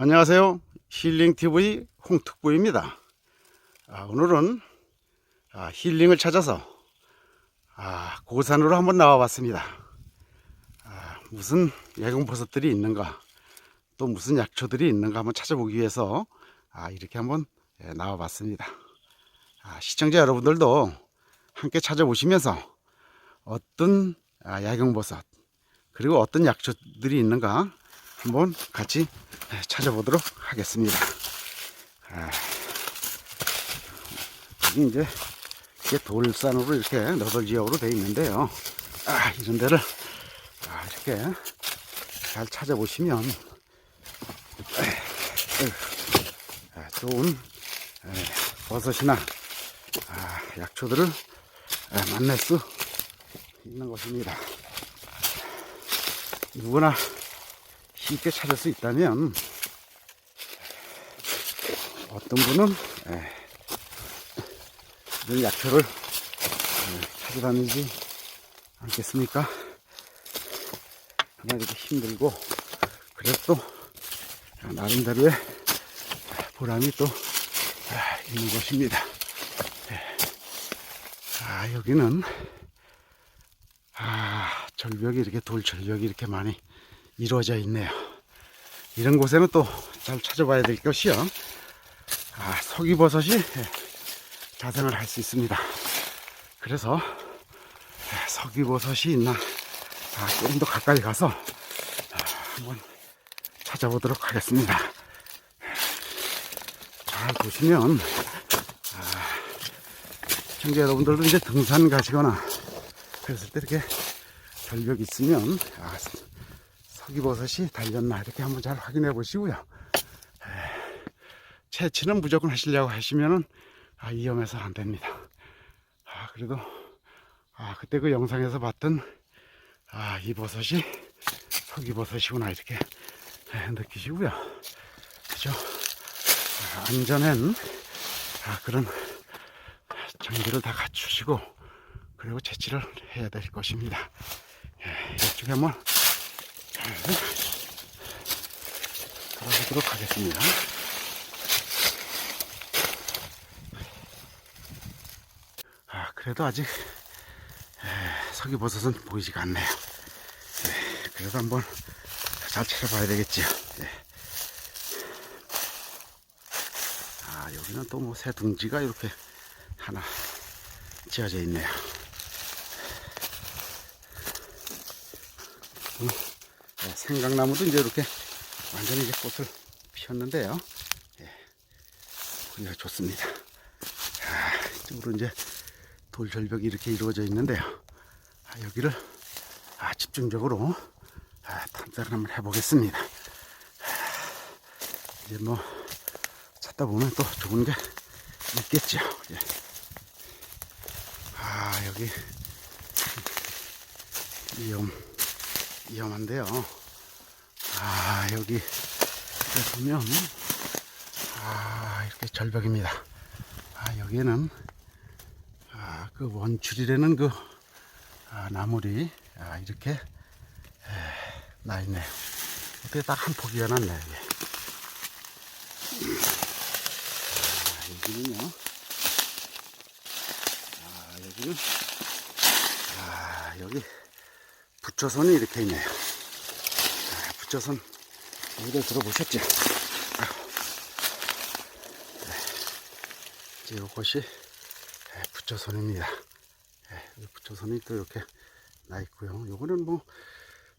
안녕하세요. 힐링TV 홍특보입니다. 아, 오늘은 아, 힐링을 찾아서 아, 고산으로 한번 나와 봤습니다. 아, 무슨 야경버섯들이 있는가, 또 무슨 약초들이 있는가 한번 찾아보기 위해서 아, 이렇게 한번 예, 나와 봤습니다. 아, 시청자 여러분들도 함께 찾아보시면서 어떤 아, 야경버섯 그리고 어떤 약초들이 있는가 한번 같이 찾아보도록 하겠습니다. 아, 여기 이제 이게 돌산으로 이렇게 너덜 지역으로 되어 있는데요. 아, 이런 데를 아, 이렇게 잘 찾아보시면 아, 좋은 에, 버섯이나 아, 약초들을 아, 만날 수 있는 것입니다. 누구나 쉽게 찾을 수 있다면 어떤 분은 에, 이런 약초를 에, 찾아다니지 않겠습니까? 하나 이렇게 힘들고 그래도 또 나름대로의 보람이 또 아, 있는 것입니다. 예. 아 여기는 아 절벽이 이렇게 돌 절벽이 이렇게 많이 이루어져 있네요. 이런 곳에는 또 잘 찾아봐야 될 것이요. 아, 석이버섯이 예, 자생을 할 수 있습니다. 그래서 예, 석이버섯이 있나 아, 조금 더 가까이 가서 아, 한번 찾아보도록 하겠습니다. 잘 보시면 아, 시청자 여러분들도 이제 등산 가시거나 그랬을 때 이렇게 절벽 있으면 아, 석이버섯이 달렸나 이렇게 한번 잘 확인해 보시고요. 에, 채취는 무조건 하시려고 하시면은 아, 위험해서 안 됩니다. 아, 그래도 아, 그때 그 영상에서 봤던 아, 이 버섯이 석이버섯이구나 이렇게 에, 느끼시고요. 그죠? 아, 안전한 아, 그런 장비를 다 갖추시고 그리고 채취를 해야 될 것입니다. 예, 이쪽에 한번 잘 돌아보도록 하겠습니다. 아, 그래도 아직 에, 석이버섯은 보이지가 않네요. 예, 그래도 한번 잘 찾아봐야 되겠지요. 예. 아, 여기는 또 뭐 새 둥지가 이렇게 하나 지어져 있네요. 음, 네, 생강나무도 이제 이렇게 완전히 이제 꽃을 피웠는데요. 예, 보기가 좋습니다. 아, 이쪽으로 이제 돌절벽이 이렇게 이루어져 있는데요. 아, 여기를 아, 집중적으로 아, 탐색을 한번 해보겠습니다. 아, 이제 뭐 찾다 보면 또 좋은 게 있겠죠. 예. 아 여기 위험 위험한데요. 아 여기 보면 아 이렇게 절벽입니다. 아 여기는 아 그 원줄이라는 그 아, 나물이 아, 이렇게 에, 나 있네요. 어떻게 딱한 포기가 났네. 이게. 아, 여기는요. 아, 여기는, 아, 여기 부처선이 이렇게 있네요. 아, 부처선, 여기를 들어보셨죠? 이제 이것이 네, 부처선입니다. 네, 여기 부처선이 또 이렇게 나 있고요. 요거는 뭐,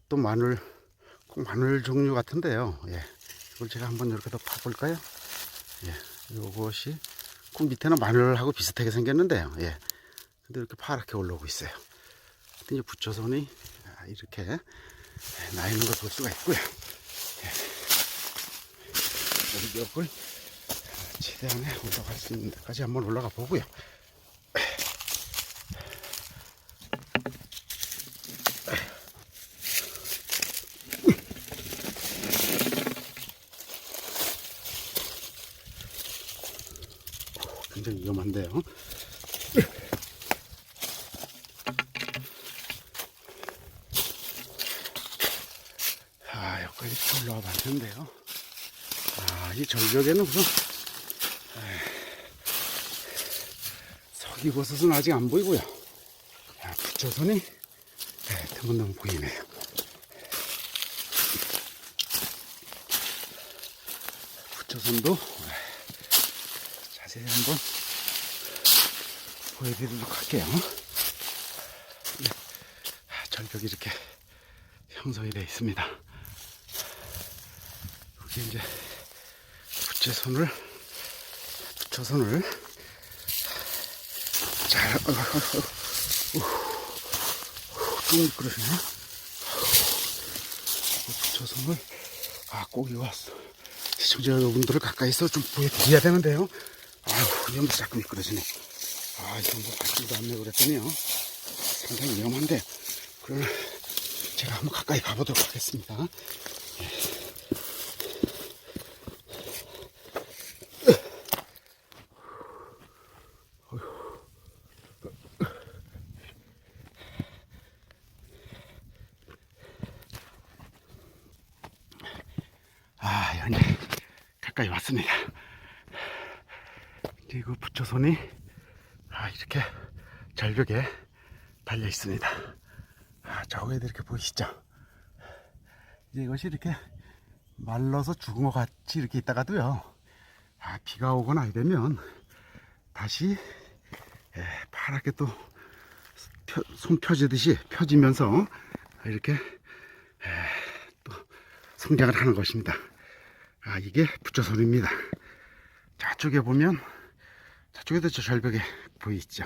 또 마늘, 꼭 마늘 종류 같은데요. 예. 이걸 제가 한번 이렇게 더 파볼까요? 예. 요것이, 그 밑에는 마늘하고 비슷하게 생겼는데요. 예. 근데 이렇게 파랗게 올라오고 있어요. 이제 부처선이 아, 이렇게 나 있는 걸 볼 수가 있고요. 예. 여기 을 최대한에 올라갈 수 있는 데까지 한번 올라가 보고요. 굉장히 위험한데요. 아, 이 절벽에는 우선 서기버섯은 아직 안 보이고요. 아, 부처선이 네, 드문드문 보이네요. 부처선도 자세히 한번 보여드리도록 할게요. 네, 아, 절벽이 이렇게 형성이 되어 있습니다. 여기 이제 부채선을 부처선을 잘 어, 어, 어, 좀 미끄러지네. 부처선을 아 꼭이 왔어. 시청자 여러분들을 가까이서 좀 보여드려야 되는데요. 아유 위험해서 자꾸 미끄러지네. 아 이거 뭐 밟지도 않네 그랬더니요. 상당히 위험한데 그러나 제가 한번 가까이 가보도록 하겠습니다 가까이 왔습니다. 그리고 부처손이 아, 이렇게 절벽에 달려 있습니다. 아, 저기에도 이렇게 보이시죠? 이제 이것이 이렇게 말라서 죽은 것 같이 이렇게 있다가도요. 아, 비가 오거나 이러면 다시 예, 파랗게 또 펴- 손 펴지듯이 펴지면서 이렇게 또 성장을 하는 것입니다. 아, 이게 부처선입니다. 저쪽에 보면, 저쪽에도 저 절벽에 보이죠.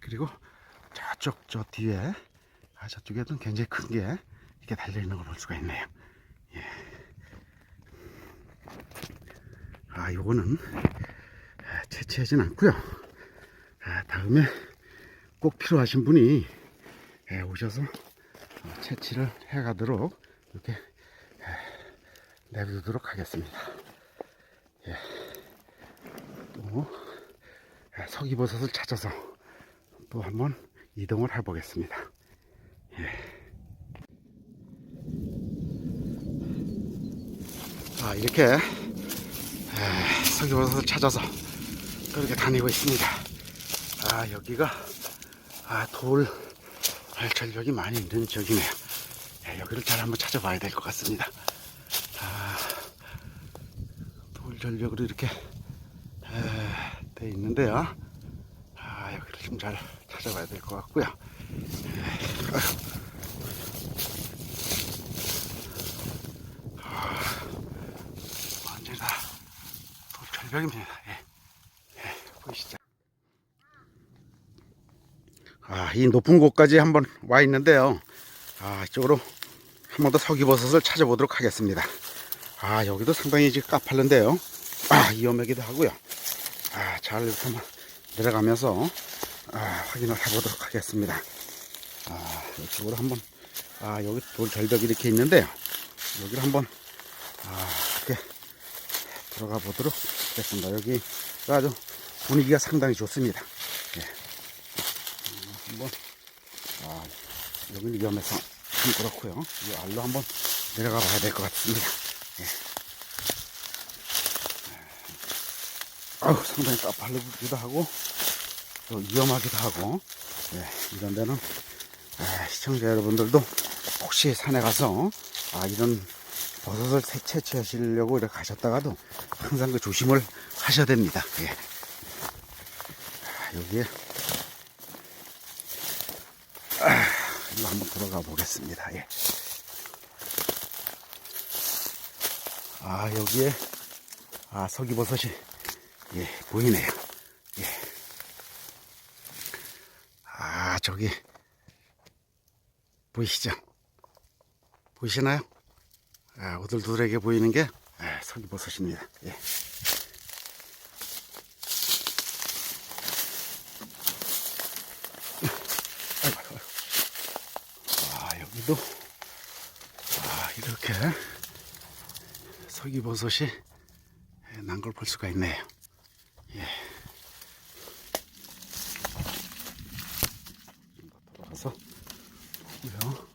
그리고 저쪽, 저 뒤에, 아, 저쪽에도 굉장히 큰 게 이렇게 달려있는 걸 볼 수가 있네요. 예. 아, 요거는 아, 채취하진 않고요 아, 다음에 꼭 필요하신 분이 예, 오셔서 어, 채취를 해 가도록 이렇게 에, 내두도록 하겠습니다. 예. 또 에, 서기버섯을 찾아서 또 한번 이동을 해보겠습니다. 예. 아 이렇게 에, 서기버섯을 찾아서 또 이렇게 다니고 있습니다. 아 여기가 아, 돌 절벽이 많이 있는 지역이네요. 예, 여기를 잘 한번 찾아봐야 될 것 같습니다. 아, 돌 절벽으로 이렇게 에, 돼 있는데요. 아, 여기를 좀 잘 찾아봐야 될 것 같고요. 완전히 다 돌절벽입니다. 예. 예, 보이시죠? 아, 이 높은 곳까지 한번 와 있는데요. 아, 이쪽으로 한 번 더 서기버섯을 찾아보도록 하겠습니다. 아, 여기도 상당히 까팔른데요. 아, 위험하기도 하고요. 아, 잘 이렇게 한번 내려가면서 아, 확인을 해보도록 하겠습니다. 아, 이쪽으로 한번 아, 여기 돌 절벽이 이렇게 있는데요. 여기를 한번 아, 이렇게 들어가 보도록 하겠습니다. 여기가 아주 분위기가 상당히 좋습니다. 예. 한번 아 여기는 위험해서 좀 그렇고요 이 알로 한번 내려가 봐야 될 것 같습니다 예. 아우 상당히 까팔르기도 하고 또 위험하기도 하고 예, 이런 데는 아, 시청자 여러분들도 혹시 산에 가서 아 이런 버섯을 새- 채취하시려고 이렇게 가셨다가도 항상 그 조심을 하셔야 됩니다 예. 아, 여기에 일로 한번 들어가 보겠습니다. 예. 아, 여기에, 아, 서기버섯이, 예, 보이네요. 예. 아, 저기, 보이시죠? 보이시나요? 아, 오들도들하게 보이는 게, 아, 서기버섯입니다. 예. 아, 여기도, 아, 이렇게 서기버섯이 난 걸 볼 수가 있네요. 예. 좀더 들어가서 보고요.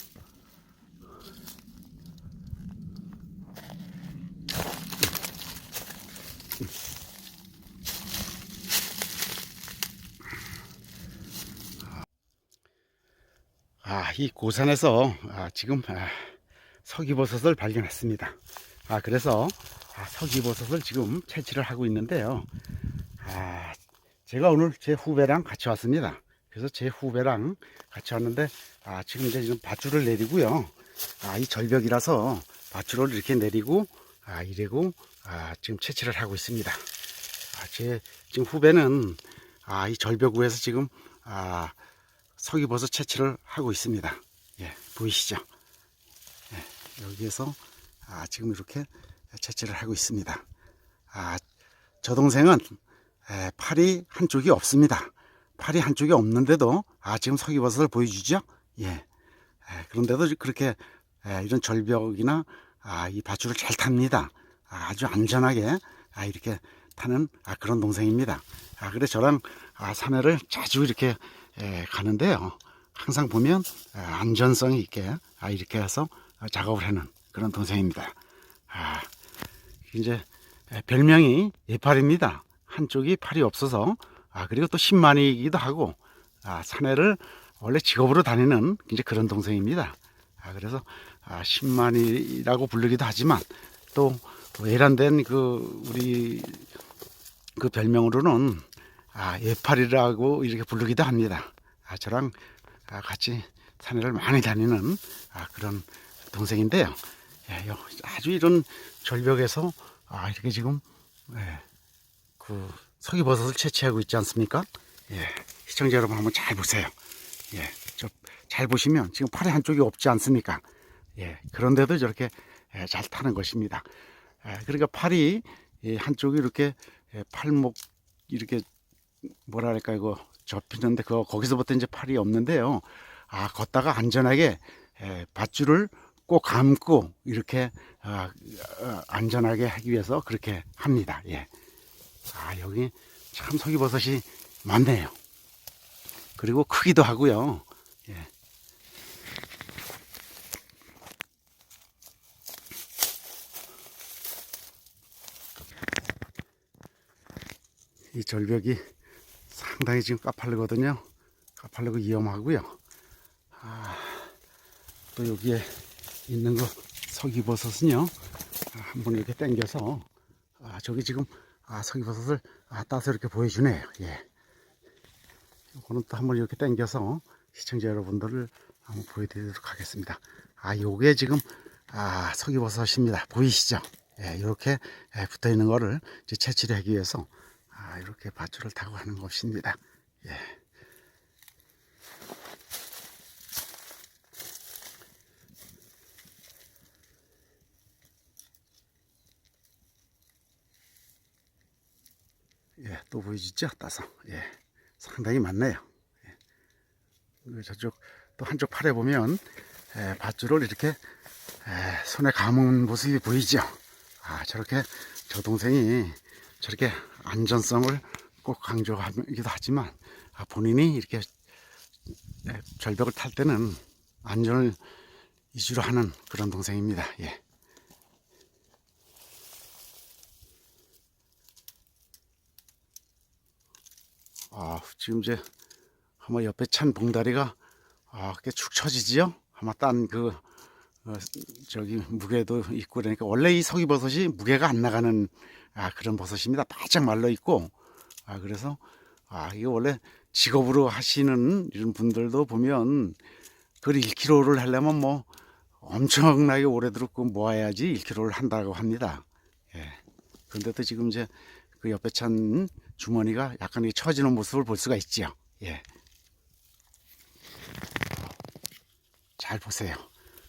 아, 이 고산에서 아, 지금 아, 서기버섯을 발견했습니다. 아, 그래서 아, 서기버섯을 지금 채취를 하고 있는데요. 아, 제가 오늘 제 후배랑 같이 왔습니다. 그래서 제 후배랑 같이 왔는데 아, 지금 이제 지금 밧줄을 내리고요. 아, 이 절벽이라서 밧줄을 이렇게 내리고 아, 이래고 아, 지금 채취를 하고 있습니다. 아, 제 지금 후배는 아, 이 절벽 위에서 지금 아, 서기버섯 채취를 하고 있습니다. 예, 보이시죠? 예, 여기에서 아, 지금 이렇게 채취를 하고 있습니다. 아, 저 동생은 에, 팔이 한쪽이 없습니다. 팔이 한쪽이 없는데도 아, 지금 서기버섯을 보여주죠? 예. 에, 그런데도 그렇게 에, 이런 절벽이나 아, 이 밧줄을 잘 탑니다. 아, 주 안전하게 아, 이렇게 타는 아, 그런 동생입니다. 아, 그래 저랑 아, 산에를 자주 이렇게 에, 가는데요. 항상 보면 아, 안전성이 있게 아, 이렇게 해서 아, 작업을 하는 그런 동생입니다. 아, 이제 에, 별명이 예팔입니다. 한쪽이 팔이 없어서 아, 그리고 또 신만이기도 하고 아, 산에를 원래 직업으로 다니는 이제 그런 동생입니다. 아, 그래서 아, 신만이라고 부르기도 하지만 또 외란된 그 우리 그 별명으로는 아, 예팔이라고 이렇게 부르기도 합니다. 아, 저랑 아, 같이 산에를 많이 다니는 아, 그런 동생인데요. 예, 요- 아주 이런 절벽에서 아, 이렇게 지금 예, 그 서기버섯을 채취하고 있지 않습니까? 예, 시청자 여러분 한번 잘 보세요. 예, 저 잘 보시면 지금 팔이 한쪽이 없지 않습니까? 예, 그런데도 저렇게 예, 잘 타는 것입니다. 예, 그러니까 팔이 예, 한쪽이 이렇게 예, 팔목 이렇게 뭐라 할까 이거 접히는데 그 거기서부터 이제 팔이 없는데요. 아 걷다가 안전하게 에, 밧줄을 꼭 감고 이렇게 아, 어, 안전하게 하기 위해서 그렇게 합니다. 예. 아 여기 참 속이버섯이 많네요. 그리고 크기도 하고요. 예. 이 절벽이 상당히 지금 까팔르거든요. 까팔르고 위험하고요. 아, 또 여기에 있는 거 서기버섯은요. 아, 한번 이렇게 당겨서 아, 저기 지금 아, 서기버섯을 아, 따서 이렇게 보여주네요. 예. 이거는 또 한번 이렇게 당겨서 시청자 여러분들을 한번 보여드리도록 하겠습니다. 아, 요게 지금 아, 서기버섯입니다. 보이시죠? 예, 이렇게 예, 붙어 있는 거를 이제 채취를 하기 위해서 아, 이렇게 밧줄을 타고 하는 것입니다. 예. 예, 또 보여주죠? 따서. 예. 상당히 많네요. 예. 저쪽, 또 한쪽 팔에 보면, 예, 밧줄을 이렇게, 예, 손에 감은 모습이 보이죠? 아, 저렇게, 저 동생이 저렇게 안전성을 꼭 강조하기도 하지만, 아, 본인이 이렇게 예, 절벽을 탈 때는 안전을 위주로 하는 그런 동생입니다. 예. 아, 지금 이제 아마 옆에 찬 봉다리가 아, 꽤 축 처지지요? 아마 딴 그, 어, 저기 무게도 있고 그러니까 원래 이 서기버섯이 무게가 안 나가는 아, 그런 버섯입니다. 바짝 말라 있고 아, 그래서 아, 이게 원래 직업으로 하시는 이런 분들도 보면 그걸 1kg를 하려면 뭐 엄청나게 오래도록 그 모아야지 1kg를 한다고 합니다. 예. 그런데도 지금 이제 그 옆에 찬 주머니가 약간 이 처지는 모습을 볼 수가 있지요. 예. 잘 보세요.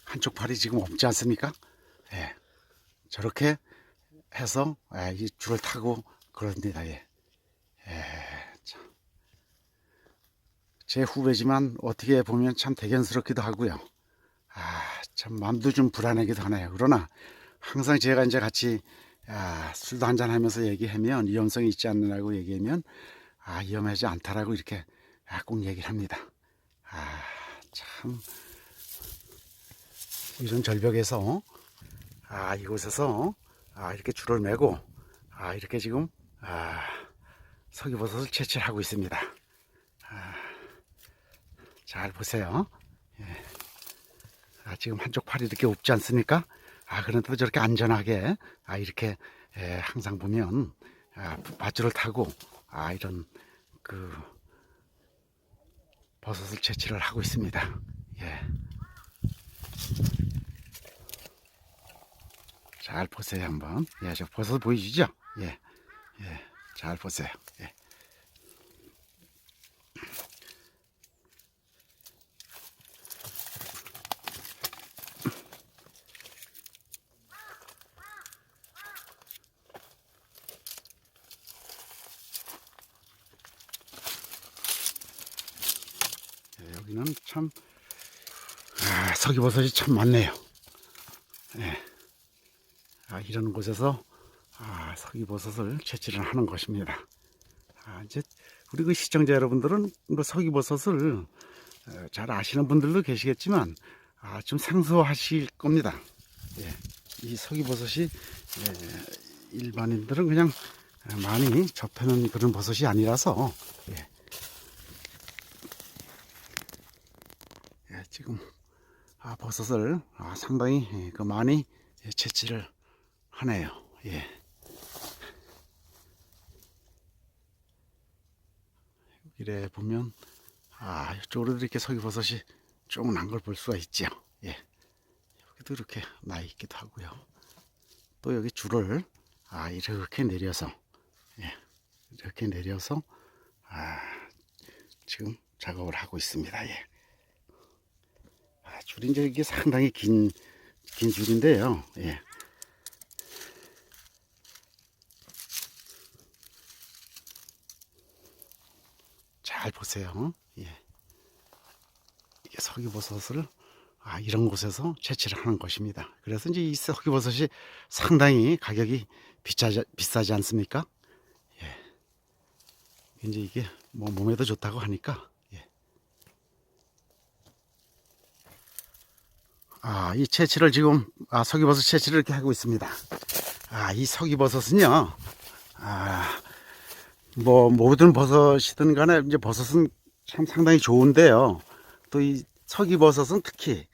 한쪽 팔이 지금 없지 않습니까? 예. 저렇게 해서 예, 이 줄을 타고 그럽니다. 예. 예. 참. 제 후배지만 어떻게 보면 참 대견스럽기도 하고요. 아, 참 마음도 좀 불안하기도 하네요. 그러나 항상 제가 이제 같이 아, 술도 한잔 하면서 얘기하면 위험성이 있지 않느라고 얘기하면 아, 위험하지 않다라고 이렇게 아, 꼭 얘기를 합니다. 아, 참 이런 절벽에서 아, 이곳에서 아, 이렇게 줄을 메고 아, 이렇게 지금 아, 서기버섯을 채취하고 있습니다. 아, 잘 보세요. 예. 아, 지금 한쪽 팔이 이렇게 없지 않습니까? 아, 그런데도 저렇게 안전하게, 아, 이렇게, 예, 항상 보면, 아, 밧줄을 타고, 아, 이런, 그, 버섯을 채취를 하고 있습니다. 예. 잘 보세요, 한번. 예, 저 버섯 보이시죠? 예. 예. 잘 보세요. 예. 예, 여기는 참, 아, 서기버섯이 참 많네요. 이런 곳에서 아, 서기버섯을 채취를 하는 것입니다. 아, 이제 우리 그 시청자 여러분들은 뭐 서기버섯을 어, 잘 아시는 분들도 계시겠지만 아, 좀 생소하실 겁니다. 예. 이 서기버섯이 예, 일반인들은 그냥 많이 접하는 그런 버섯이 아니라서 예. 예, 지금 아, 버섯을 아, 상당히 예, 그 많이 예, 채취를 하네요. 예. 이래 보면 아 이쪽으로 이렇게 서기버섯이 조금 난 걸 볼 수가 있죠. 예. 여기도 이렇게 나 있기도 하고요. 또 여기 줄을 아 이렇게 내려서 예. 이렇게 내려서 아 지금 작업을 하고 있습니다. 예. 아, 이제 이게 상당히 긴, 긴 줄인데요. 예. 잘 보세요. 예. 서기버섯을 아, 이런 곳에서 채취를 하는 것입니다. 그래서 이제 이 서기버섯이 상당히 가격이 비싸지, 비싸지 않습니까? 예. 이제 이게 뭐 몸에도 좋다고 하니까 예. 아, 이 채취를 지금 아, 서기버섯 채취를 이렇게 하고 있습니다. 아, 이 서기버섯은요. 아, 뭐 모든 버섯이든 간에 이제 버섯은 참 상당히 좋은데요. 또 이 서기버섯은 특히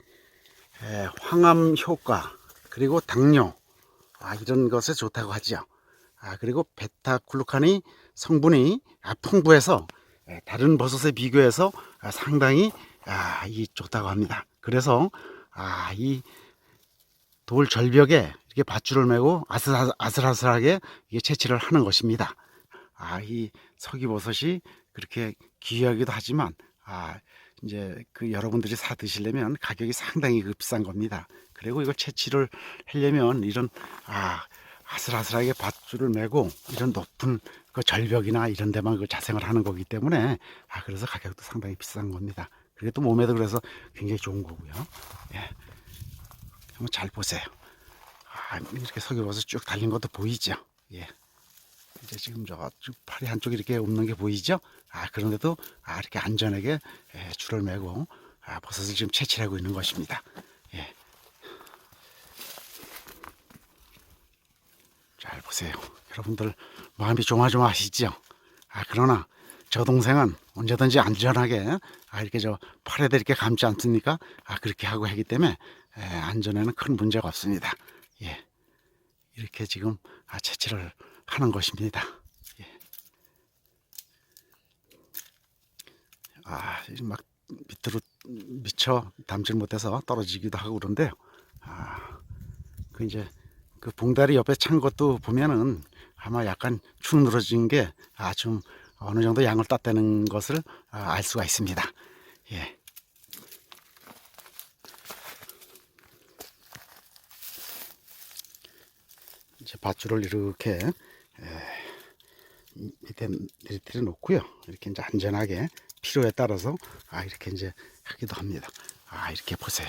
에, 황암 효과 그리고 당뇨 아, 이런 것에 좋다고 하죠. 아, 그리고 베타글루칸이 성분이 아, 풍부해서 에, 다른 버섯에 비교해서 아, 상당히 아, 이 좋다고 합니다. 그래서 아, 이 돌 절벽에 이렇게 밧줄을 메고 아슬아슬, 아슬아슬하게 이게 채취를 하는 것입니다. 아, 이 서기버섯이 그렇게 귀하기도 하지만, 아, 이제 그 여러분들이 사 드시려면 가격이 상당히 그 비싼 겁니다. 그리고 이걸 채취를 하려면 이런, 아, 아슬아슬하게 밧줄을 메고 이런 높은 그 절벽이나 이런 데만 그 자생을 하는 거기 때문에, 아, 그래서 가격도 상당히 비싼 겁니다. 그게 또 몸에도 그래서 굉장히 좋은 거고요. 예. 한번 잘 보세요. 아, 이렇게 서기버섯 쭉 달린 것도 보이죠? 예. 이제 지금 저쭉 팔이 한쪽 이렇게 없는 게 보이죠? 아 그런데도 아 이렇게 안전하게 예, 줄을 메고 아, 버섯을 지금 채취하고 있는 것입니다. 예. 잘 보세요. 여러분들 마음이 조마조마하시죠? 아 그러나 저 동생은 언제든지 안전하게 아 이렇게 저 팔에다 이렇게 감지 않습니까? 아 그렇게 하고 하기 때문에 예, 안전에는 큰 문제가 없습니다. 예. 이렇게 지금 아, 채취를 하는 것입니다. 예. 아, 이막 밑으로 미쳐 담질 못해서 떨어지기도 하고 그런데요. 아, 그 이제 그 봉다리 옆에 찬 것도 보면은 아마 약간 축 늘어진 게 아, 좀 어느 정도 양을 땄다는 것을 아, 알 수가 있습니다. 예. 이제 밧줄을 이렇게 에, 밑에 내리틀어 놓고요. 이렇게 이제 안전하게 필요에 따라서 아 이렇게 이제 하기도 합니다. 아 이렇게 보세요.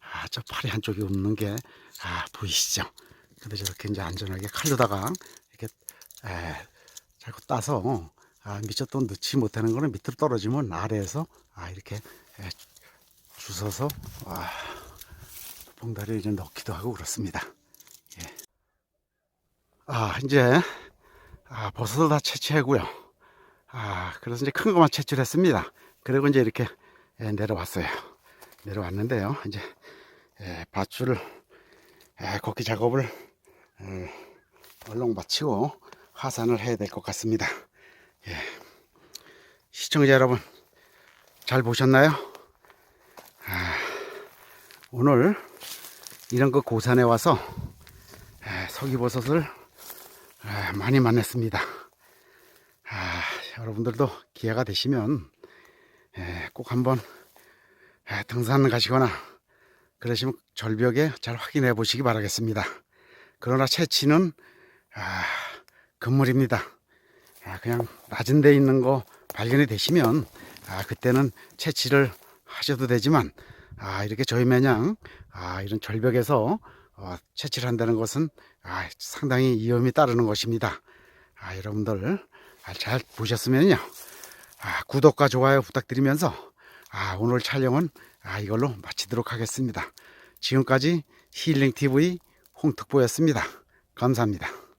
아 저 팔이 한쪽이 없는 게 아 보이시죠? 근데 저렇게 이제 안전하게 칼로다가 이렇게 에, 자꾸 따서 아 미처 또 넣지 못하는 거는 밑으로 떨어지면 아래에서 아 이렇게 에, 주워서 아 봉다리를 이제 넣기도 하고 그렇습니다. 아, 이제, 아, 버섯을 다 채취하고요. 아, 그래서 이제 큰 것만 채취를 했습니다. 그리고 이제 이렇게 예, 내려왔어요. 내려왔는데요. 이제 예, 밧줄을 예, 걷기 작업을 음, 얼렁 마치고 하산을 해야 될 것 같습니다. 예. 시청자 여러분 잘 보셨나요? 아, 오늘 이런 그 고산에 와서 아, 서기버섯을 아, 많이 만났습니다. 아, 여러분들도 기회가 되시면 예, 꼭 한번 아, 등산 가시거나 그러시면 절벽에 잘 확인해 보시기 바라겠습니다. 그러나 채취는 아, 금물입니다. 아, 그냥 낮은 데 있는 거 발견이 되시면 아, 그때는 채취를 하셔도 되지만 아, 이렇게 저희 마냥 아, 이런 절벽에서 어, 채취를 한다는 것은 아, 상당히 위험이 따르는 것입니다. 아, 여러분들 아, 잘 보셨으면요. 아, 구독과 좋아요 부탁드리면서 아, 오늘 촬영은 아, 이걸로 마치도록 하겠습니다. 지금까지 힐링TV 홍특보였습니다. 감사합니다.